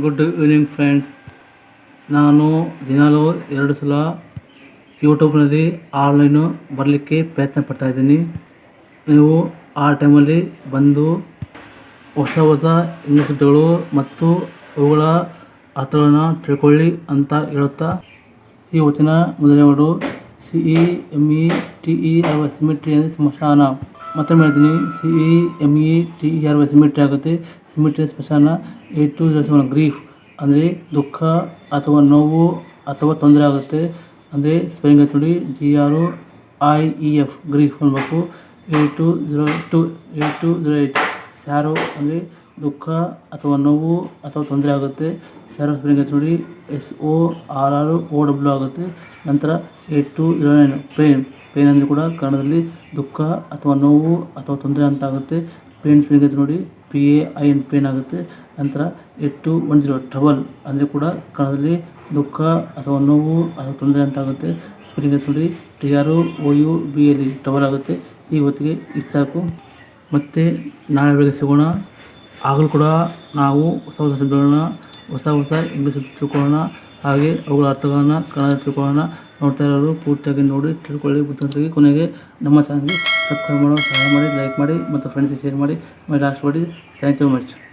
Good evening friends ನಾನು ದಿನಾಲೂ ಎರಡು ಸಲ ಯೂಟ್ಯೂಬ್ನಲ್ಲಿ ಆನ್ಲೈನು ಬರಲಿಕ್ಕೆ ಪ್ರಯತ್ನ ಪಡ್ತಾ ಇದ್ದೀನಿ. ನೀವು ಆ ಟೈಮಲ್ಲಿ ಬಂದು ಹೊಸ ಹೊಸ ಇಂಗ್ಲೀಷ್ ಮತ್ತು ಅವುಗಳ ಅರ್ಥಗಳನ್ನು ತಿಳ್ಕೊಳ್ಳಿ ಅಂತ ಹೇಳುತ್ತಾ ಈ ಹೊತ್ತಿನ ಮೊದಲನೇ word C E M E T E cemetery ಅಂದರೆ ಸ್ಮಶಾನ ಮತ್ತೆ ಹೇಳ್ತೀನಿ C E M E T E R Y cemetery ಆಗುತ್ತೆ. ಸಿಮಿಟ್ರಿ ಸ್ಮಶಾನ eight two zero seven grief ಅಂದರೆ ದುಃಖ ಅಥವಾ ನೋವು ಅಥವಾ ತೊಂದರೆ ಆಗುತ್ತೆ. ಅಂದರೆ ಸ್ಪೆಲ್ಲಿಂಗ್ ನೋಡಿ G R I E F grief ಅನ್ಬೇಕು. Eight two zero two eight two zero eight sorrow ಅಂದರೆ ದುಃಖ ಅಥವಾ ನೋವು ಅಥವಾ ತೊಂದರೆ ಆಗುತ್ತೆ. ಸರ್ವ ಸ್ಪೆಲ್ಲಿಂಗ್ ನೋಡಿ S O R R O W ಆಗುತ್ತೆ. ನಂತರ eight two zero nine pain pain ಅಂದರೆ ಕೂಡ ಕನ್ನಡದಲ್ಲಿ ದುಃಖ ಅಥವಾ ನೋವು ಅಥವಾ ತೊಂದರೆ ಅಂತ ಆಗುತ್ತೆ. ಪೇನ್ ಸ್ಪೆಲ್ಲಿಂಗ್ ನೋಡಿ P A I N pain ಆಗುತ್ತೆ. ನಂತರ eight two one zero trouble ಅಂದರೆ ಕೂಡ ಕನ್ನಡದಲ್ಲಿ ದುಃಖ ಅಥವಾ ನೋವು ಅಥವಾ ತೊಂದರೆ ಅಂತ ಆಗುತ್ತೆ. ಸ್ಪೆಲ್ಲಿಂಗ್ ನೋಡಿ T R O U B L trouble ಆಗುತ್ತೆ. ಈ ಹೊತ್ತಿಗೆ ಇದು ಸಾಕು. ಮತ್ತು ನಾಳೆ ಬೆಳಗ್ಗೆ ಸಿಗೋಣ. ಆಗಲೂ ಕೂಡ ನಾವು ಹೊಸ ಹೊಸ ಶಬ್ದಗಳನ್ನ, ಹೊಸ ಹೊಸ ಇಂಗ್ಲೀಷ್ ತಿಳ್ಕೊಳ್ಳೋಣ, ಹಾಗೆ ಅವುಗಳ ಅರ್ಥಗಳನ್ನು ಕನ್ನಡ ತಿಳ್ಕೊಳ್ಳೋಣ ನೋಡ್ತಾ ಇರೋರು ಪೂರ್ತಿಯಾಗಿ ನೋಡಿ ತಿಳ್ಕೊಳ್ಳಿ. ಬುದ್ಧಿವಂತಿಗೆ ಕೊನೆಗೆ ನಮ್ಮ ಚಾನಲ್ಗೆ ಸಬ್ಸ್ಕ್ರೈಬ್ ಮಾಡೋ, ಸಹಾಯ ಮಾಡಿ ಲೈಕ್ ಮಾಡಿ, ಮತ್ತು ಫ್ರೆಂಡ್ಸಿಗೆ ಶೇರ್ ಮಾಡಿ ಲಾಸ್ಟ್ ಮಾಡಿ ಥ್ಯಾಂಕ್ ಯು ಮಚ್